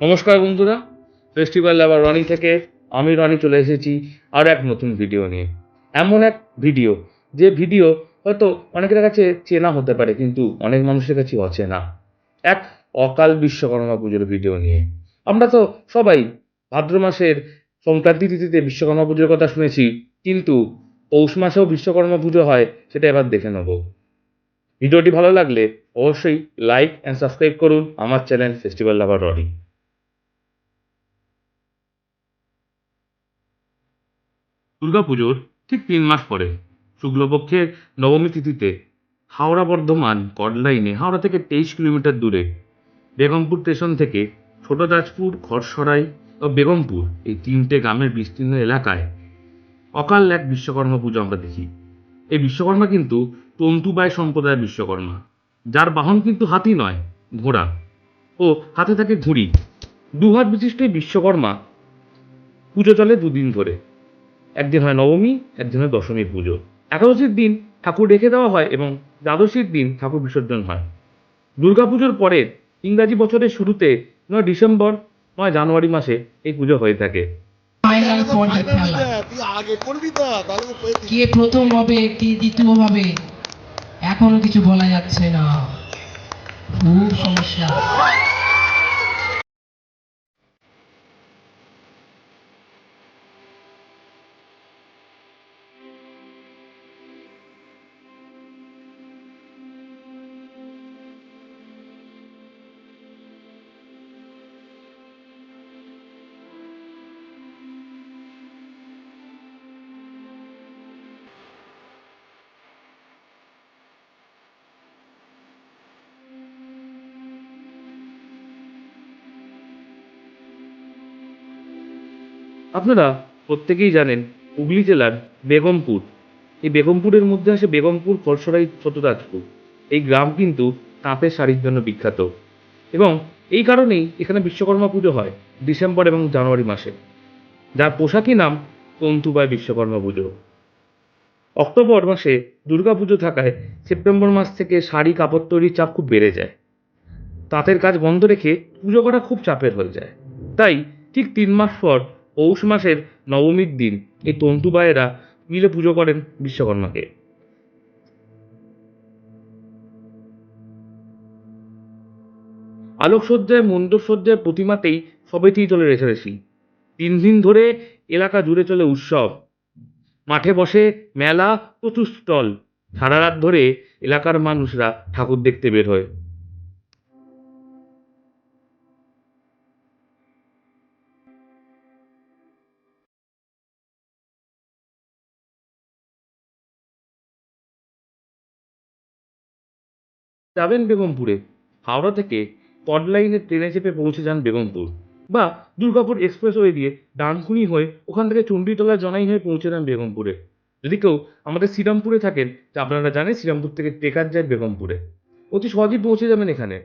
নমস্কার বন্ধুরা ফেস্টিভ্যাল আবার রনি থেকে আমি রনি চলে এসেছি আর এক নতুন ভিডিও নিয়ে। এমন এক ভিডিও যে ভিডিও হয়তো অনেকের কাছে চেনা হতে পারে, কিন্তু অনেক মানুষের কাছে অচেনা। এক অকাল বিশ্বকর্মা পুজোর ভিডিও নিয়ে। আমরা তো সবাই ভাদ্র মাসের সংক্রান্তি তিথিতে বিশ্বকর্মা পুজোর কথা শুনেছি, কিন্তু পৌষ মাসেও বিশ্বকর্মা পুজো হয়, সেটা এবার দেখে নেব। ভিডিওটি ভালো লাগলে অবশ্যই লাইক অ্যান্ড সাবস্ক্রাইব করুন আমার চ্যানেল ফেস্টিভ্যাল লাভার রনি দুর্গাপুজোর ঠিক তিন মাস পরে, শুক্লপক্ষের নবমী তিথিতে হাওড়া বর্ধমান কডলাইনে হাওড়া থেকে তেইশ কিলোমিটার দূরে বেগমপুর স্টেশন থেকে ছোট দাসপুর খরসরাই ও বেগমপুর এই তিনটে গ্রামের বিস্তীর্ণ এলাকায় অকাল এক বিশ্বকর্মা পুজো আমরা দেখি। এই বিশ্বকর্মা কিন্তু তন্তুবায় সম্প্রদায়ের বিশ্বকর্মা, যার বাহন কিন্তু হাতি নয়, ঘোড়া ও হাতে থাকে ঘুড়ি। দুহাত বিশিষ্ট বিশ্বকর্মা পুজো চলে দুদিন ধরে। একদিন হয় নবমী একদিন হয় দশমী পুজো। একাদশীর দিন ঠাকুর রেখে দেওয়া হয় এবং দ্বাদশীর দিন ঠাকুর বিসর্জন হয়। দুর্গাপুজোর পরে ইংরাজি বছরের শুরুতে নয় ডিসেম্বর নয় জানুয়ারি মাসে এই পুজো হয়ে থাকে। ফাইনাল খেলা। কে প্রথম হবে কে দ্বিতীয় হবে এখনও কিছু বলা যাচ্ছে না। খুব সমস্যা। আপনারা প্রত্যেকেই জানেন হুগলি জেলার বেগমপুর। এই বেগমপুরের মধ্যে আসে বেগমপুর খরসরাই ছোটদাসপুর। এই গ্রাম কিন্তু তাঁতের শাড়ির জন্য বিখ্যাত। এবং এই কারণেই এখানে বিশ্বকর্মা পুজো হয় ডিসেম্বর এবং জানুয়ারি মাসে। যার পোশাকই নাম তন্তুবায় বিশ্বকর্মা পুজো। অক্টোবর মাসে দুর্গা পুজো থাকায় সেপ্টেম্বর মাস থেকে শাড়ি কাপড় তৈরির চাপ খুব বেড়ে যায়। তাঁতের কাজ বন্ধ রেখে পুজো করা খুব চাপের হয়ে যায়। তাই ঠিক তিন মাস পর পৌষ মাসের নবমীর দিন এই তন্তুবায়েরা মিলে পুজো করেন বিশ্বকর্মাকে। আলোকসজ্জায় মণ্ডপসজ্জায় প্রতিমাতেই সবেতেই চলে রেশারেশি তিন দিন ধরে এলাকা জুড়ে চলে উৎসব। মাঠে বসে মেলা, প্রচুর স্টল। সারা রাত ধরে এলাকার মানুষরা ঠাকুর দেখতে বের হয়। যাবেন বেগমপুরে। হাওড়া থেকে পডলাইনে ট্রেনে চেপে পৌঁছে যান বেগমপুর। বা দুর্গাপুর এক্সপ্রেসওয়ে দিয়ে ডানকুনি হয়ে ওখান থেকে চণ্ডীতলা জনাই হয়ে পৌঁছে যান বেগমপুরে। যদি কেউ আমাদের শ্রীরামপুরে থাকেন, তা আপনারা জানেন শ্রীরামপুর থেকে টেকার যায় বেগমপুরে। অতি সহজেই পৌঁছে যাবেন এখানে।